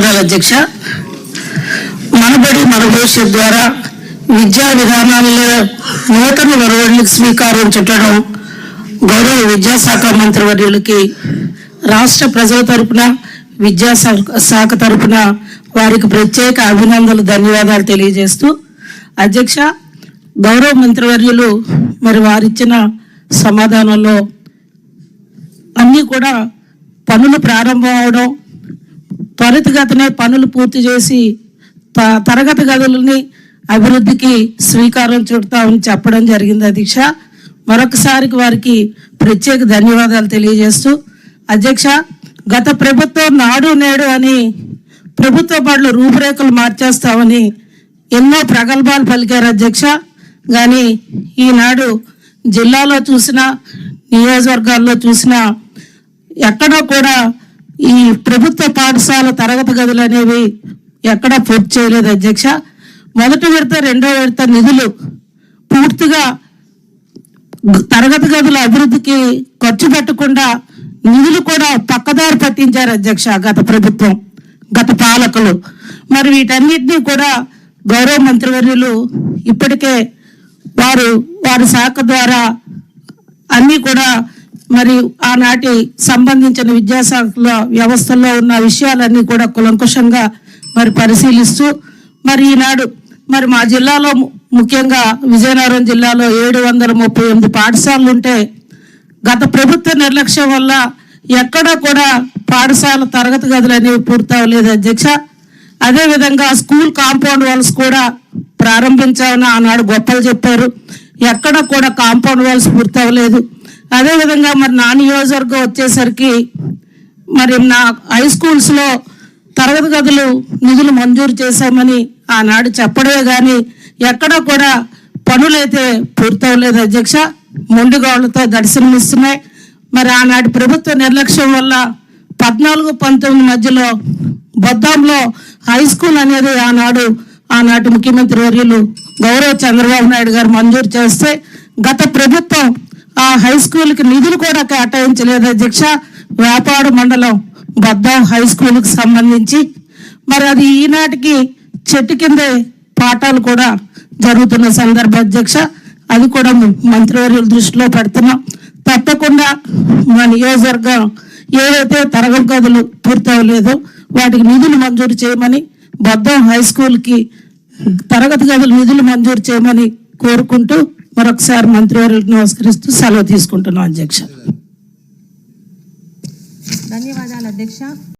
ధన్యవాదాలు అధ్యక్ష మనబడి మన భవిష్యత్ ద్వారా విద్యా విధానాల్లో నూతన ఒరవడికి శ్రీకారం చుట్టడం గౌరవ విద్యాశాఖ మంత్రివర్యులకి రాష్ట్ర ప్రజల తరపున విద్యాశాఖ శాఖ తరపున వారికి ప్రత్యేక అభినందనలు ధన్యవాదాలు తెలియజేస్తూ అధ్యక్ష గౌరవ మంత్రివర్యులు మరి వారిచ్చిన సమాధానంలో అన్నీ కూడా పనులు ప్రారంభం అవడం త్వరితగతినే పనులు పూర్తి చేసి త- తరగతి గదులని అభివృద్ధికి శ్రీకారం చుడతామని చెప్పడం జరిగింది అధ్యక్ష. మరొకసారికి వారికి ప్రత్యేక ధన్యవాదాలు తెలియజేస్తూ అధ్యక్ష గత ప్రభుత్వం నాడు నేడు అని ప్రభుత్వ బడులు రూపురేఖలు మార్చేస్తామని ఎన్నో ప్రగల్భాలు పలికారు అధ్యక్ష. కానీ ఈనాడు జిల్లాలో చూసిన నియోజకవర్గాల్లో చూసిన ఎక్కడో కూడా ఈ ప్రభుత్వ పాఠశాల తరగతి గదులు అనేవి ఎక్కడా పూర్తి చేయలేదు అధ్యక్ష. మొదటి విడత రెండో విడత నిధులు పూర్తిగా తరగతి గదుల అభివృద్ధికి ఖర్చు పెట్టకుండా నిధులు కూడా పక్కదారి పట్టించారు అధ్యక్ష గత ప్రభుత్వం గత పాలకులు. మరి వీటన్నిటినీ కూడా గౌరవ మంత్రివర్యులు ఇప్పటికే వారు వారి శాఖ ద్వారా అన్నీ కూడా మరియు ఆనాటి సంబంధించిన విద్యాశాఖలో వ్యవస్థలో ఉన్న విషయాలన్నీ కూడా కులంకుషంగా మరి పరిశీలిస్తూ మరి ఈనాడు మరి మా జిల్లాలో ము- ముఖ్యంగా విజయనగరం జిల్లాలో ఏడు వందల ముప్పై ఎనిమిది పాఠశాలలు ఉంటే గత ప్రభుత్వ నిర్లక్ష్యం వల్ల ఎక్కడా కూడా పాఠశాల తరగతి గదులు అనేవి పూర్తవలేదు అధ్యక్ష. అదేవిధంగా స్కూల్ కాంపౌండ్ వాల్స్ కూడా ప్రారంభించామని ఆనాడు గొప్పలు చెప్పారు. ఎక్కడ కూడా కాంపౌండ్ వాల్స్ పూర్తవలేదు. అదేవిధంగా మరి నా నియోజకవర్గం వచ్చేసరికి మరి నా హై స్కూల్స్లో తరగతి గదులు నిధులు మంజూరు చేశామని ఆనాడు చెప్పడమే కానీ ఎక్కడ కూడా పనులైతే పూర్తవలేదు అధ్యక్ష. మొండిగోళ్ళతో దర్శనమిస్తున్నాయి మరి ఆనాటి ప్రభుత్వ నిర్లక్ష్యం వల్ల పద్నాలుగు పంతొమ్మిది మధ్యలో బొద్దాంలో హై స్కూల్ అనేది ఆనాడు ఆనాటి ముఖ్యమంత్రి వర్యులు గౌరవ చంద్రబాబు నాయుడు గారు మంజూరు చేస్తే గత ప్రభుత్వం ఆ హై స్కూల్కి నిధులు కూడా కేటాయించలేదు. అధ్యక్ష వ్యాపార మండలం బద్దాం హై స్కూల్కి సంబంధించి. మరి అది ఈనాటికి చెట్టు కిందే పాఠాలు కూడా జరుగుతున్న సందర్భ అధ్యక్ష. అది కూడా మంత్రివర్యుల దృష్టిలో పెడుతున్నాం. తప్పకుండా మా నియోజకవర్గం ఏదైతే తరగతి గదులు పూర్తవలేదో వాటికి నిధులు మంజూరు చేయమని బద్దం హై స్కూల్కి తరగతి గదులు నిధులు మంజూరు చేయమని కోరుకుంటూ మరొకసారి మంత్రివర్యులకు నమస్కరిస్తూ సెలవు తీసుకుంటున్నాం అధ్యక్ష. ధన్యవాదాలు అధ్యక్ష.